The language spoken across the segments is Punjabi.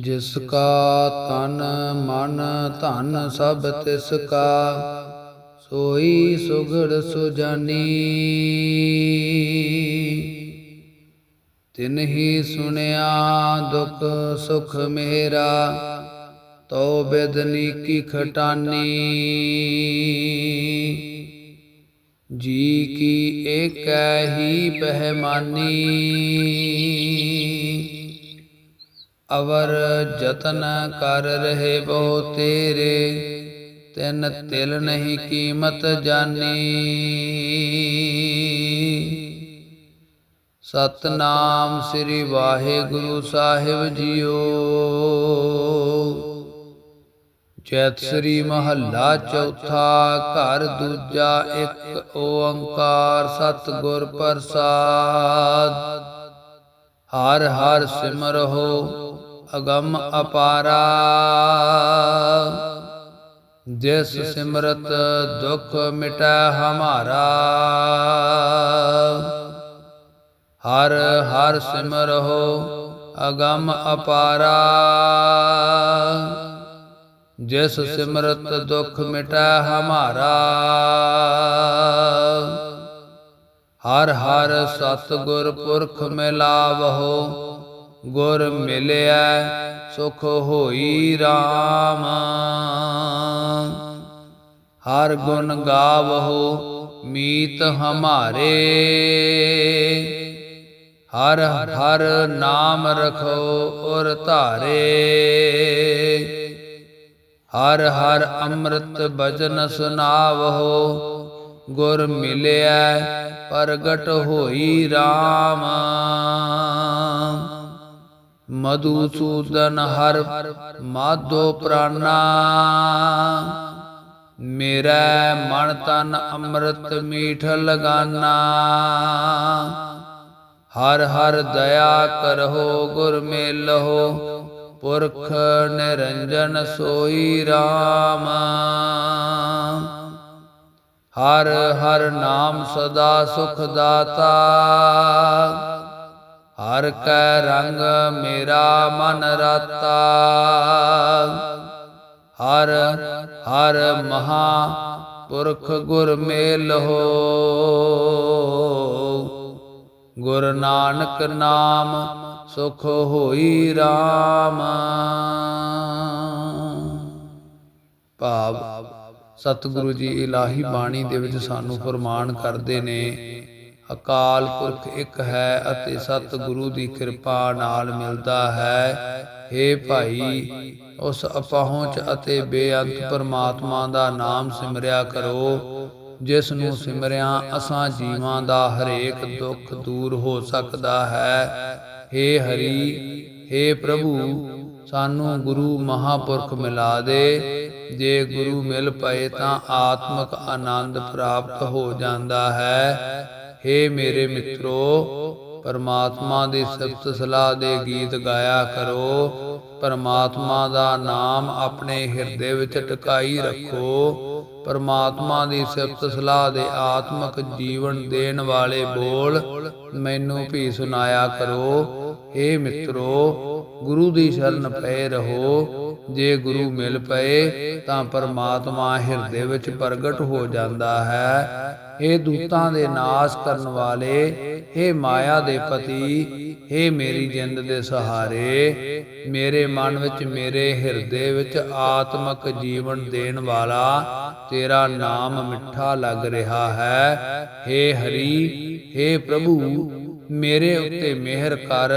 ਜਿਸ ਕਾ ਤਨ ਮਨ ਧਨ ਸਭ ਤਿਸ ਕਾ, ਸੋਈ ਸੁਗੜ ਸੁਜਾਨੀ। ਤਿਨਹੀ ਸੁਣਿਆ ਦੁਖ ਸੁਖ ਮੇਰਾ ਤੋ ਬਿਦਨੀ ਕੀ ਖਟਾਨੀ। ਜੀ ਕੀ ਏਕੈ ਹੀ ਪਹਿਮਾਨੀ। ਅਵਰ ਜਤਨ ਕਰ ਰਹੇ ਬਹੁ ਤੇਰੇ, ਤਿਨ ਤਿਲ ਨਹੀਂ ਕੀਮਤ ਜਾਣੀ ਸਤਨਾਮ ਸ੍ਰੀ ਵਾਹਿਗੁਰੂ ਸਾਹਿਬ ਜੀਓ। ਚੈਤ ਸ੍ਰੀ ਮਹੱਲਾ ਚੌਥਾ, ਘਰ ਦੂਜਾ ਇੱਕ ਓੰਕਾਰ ਸਤਿਗੁਰ ਪ੍ਰਸਾਦ। ਹਰ ਹਰ ਸਿਮਰਹੁ ਅਗੰਮ ਅਪਾਰਾ। ਜਿਸ ਸਿਮਰਤ ਦੁਖ ਮਿਟੈ ਹਮਾਰਾ। ਹਰ ਹਰ ਸਿਮਰਹੁ ਅਗੰਮ ਅਪਾਰਾ। ਜਿਸ ਸਿਮਰਤ ਦੁਖ ਮਿਟੈ ਹਮਾਰਾ। ਹਰ ਹਰ ਸਤ ਗੁਰ ਪੁਰਖ ਮਿਲਾਵਹੁ। ਗੁਰ ਮਿਲਿਆ ਸੁਖ ਹੋਈ RAM ਹਰ ਗੁਣ ਗਾਵਹੁ, ਮੀਤ ਹਮਾਰੇ। ਹਰ ਹਰ ਨਾਮ ਰਖੋ ਔਰ ਧਾਰੇ। ਹਰ ਹਰ ਅੰਮ੍ਰਿਤ ਭਜਨ ਸੁਨਾਵਹੁ ਗੁਰ ਮਿਲਿਆ ਪ੍ਰਗਟ ਹੋਈ RAM ਮਧੂਸੂਦਨ ਹਰ ਮਾਧੋ ਪ੍ਰਾਨਾ। ਮੇਰਾ ਮਨ ਤਨ ਅੰਮ੍ਰਿਤ ਮੀਠ ਲਗਾਨਾ। ਹਰ ਹਰ ਦਇਆ ਕਰਹੋ, ਗੁਰ ਮੇਲਹੁ, ਪੁਰਖ ਨਿਰੰਜਨ ਸੋਈ RAM ਹਰ ਹਰ ਨਾਮ ਸਦਾ ਸੁਖ ਦਾਤਾ। ਹਰ ਕੈ ਰੰਗ ਮੇਰਾ ਮਨ ਰਾਤਾ। ਹਰ ਹਰ ਮਹਾ ਪੁਰਖ ਗੁਰ ਮੇਲ ਹੋ। ਗੁਰ ਨਾਨਕ ਨਾਮ ਸੁਖ ਹੋਈ RAM ਭਾਵ ਸਤਿਗੁਰੂ ਜੀ ਇਲਾਹੀ ਬਾਣੀ ਦੇ ਵਿੱਚ ਸਾਨੂੰ ਫਰਮਾਨ ਕਰਦੇ ਨੇ ਅਕਾਲ ਪੁਰਖ ਇੱਕ ਹੈ ਅਤੇ ਸਤਿਗੁਰੂ ਦੀ ਕਿਰਪਾ ਨਾਲ ਮਿਲਦਾ ਹੈ। ਏ ਭਾਈ, ਉਸ ਅਪਹੁੰਚ ਅਤੇ ਬੇਅੰਤ ਪਰਮਾਤਮਾ ਦਾ ਨਾਮ ਸਿਮਰਿਆ ਕਰੋ, ਜਿਸ ਨੂੰ ਸਿਮਰਿਆ ਅਸਾਂ ਜੀਵਾਂ ਦਾ ਹਰੇਕ ਦੁੱਖ ਦੂਰ ਹੋ ਸਕਦਾ ਹੈ। ਏ ਹਰੀ ਏ ਪ੍ਰਭੂ, ਸਾਨੂੰ ਗੁਰੂ ਮਹਾਪੁਰਖ ਮਿਲਾ ਦੇ। ਜੇ ਗੁਰੂ ਮਿਲ ਪਏ ਤਾਂ ਆਤਮਿਕ ਆਨੰਦ ਪ੍ਰਾਪਤ ਹੋ ਜਾਂਦਾ ਹੈ। ਹੇ ਮੇਰੇ ਮਿੱਤਰੋ, ਪਰਮਾਤਮਾ ਦੀ ਸਿਫਤ ਸਲਾਹ ਦੇ ਗੀਤ ਗਾਇਆ ਕਰੋ। ਪਰਮਾਤਮਾ ਦਾ ਨਾਮ ਆਪਣੇ ਹਿਰਦੇ ਵਿੱਚ ਟਿਕਾਈ ਰੱਖੋ। ਪਰਮਾਤਮਾ ਦੀ ਸਿਫਤ ਸਲਾਹ ਦੇ ਆਤਮਿਕ ਜੀਵਨ ਦੇਣ ਵਾਲੇ ਬੋਲ ਮੈਨੂੰ ਵੀ ਸੁਨਾਇਆ ਕਰੋ। ਏ ਮਿੱਤਰੋ, ਗੁਰੂ ਦੀ ਸ਼ਰਨ ਪਏ ਰਹੋ। ਜੇ ਗੁਰੂ ਮਿਲ ਪਏ, ਤਾਂ ਪਰਮਾਤਮਾ ਹਿਰਦੇ ਵਿੱਚ ਪ੍ਰਗਟ ਹੋ ਜਾਂਦਾ ਹੈ। ਏ ਦੂਤਾਂ ਦੇ ਨਾਸ਼ ਕਰਨ ਵਾਲੇ ਏ ਮਾਇਆ ਦੇ ਪਤੀ ਏ ਮੇਰੀ ਜਿੰਦ ਦੇ ਸਹਾਰੇ, ਮੇਰੇ ਮਨ ਵਿੱਚ, ਮੇਰੇ ਹਿਰਦੇ ਵਿੱਚ ਆਤਮਿਕ ਜੀਵਨ ਦੇਣ ਵਾਲਾ ਤੇਰਾ ਨਾਮ ਮਿੱਠਾ ਲੱਗ ਰਿਹਾ ਹੈ। ਏ ਹਰੀ ਏ ਪ੍ਰਭੂ, ਮੇਰੇ ਉੱਤੇ ਮਿਹਰ ਕਰ,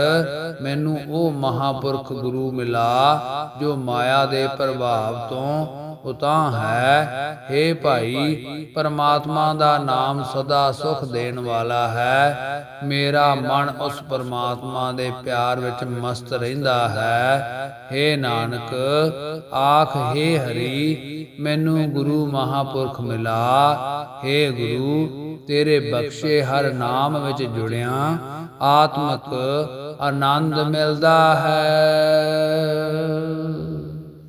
ਮੈਨੂੰ ਉਹ ਮਹਾਪੁਰਖ ਗੁਰੂ ਮਿਲਾ ਜੋ ਮਾਇਆ ਦੇ ਪ੍ਰਭਾਵ ਤੋਂ ਉਤਾਂ ਹੈ हे ਭਾਈ ਪਰਮਾਤਮਾ ਦਾ ਨਾਮ ਸਦਾ ਸੁਖ ਦੇਣ ਵਾਲਾ ਹੈ ਮੇਰਾ ਮਨ ਉਸ ਪਰਮਾਤਮਾ ਦੇ ਪਿਆਰ ਵਿੱਚ ਮਸਤ ਰਹਿੰਦਾ ਹੈ हे ਨਾਨਕ ਆਖ हे ਹਰੀ ਮੈਨੂੰ ਗੁਰੂ ਮਹਾਪੁਰਖ ਮਿਲਾ हे ਗੁਰੂ ਤੇਰੇ ਬਖਸ਼ੇ ਹਰ ਨਾਮ ਵਿੱਚ ਜੁੜਿਆ ਆਤਮਕ ਆਨੰਦ ਮਿਲਦਾ ਹੈ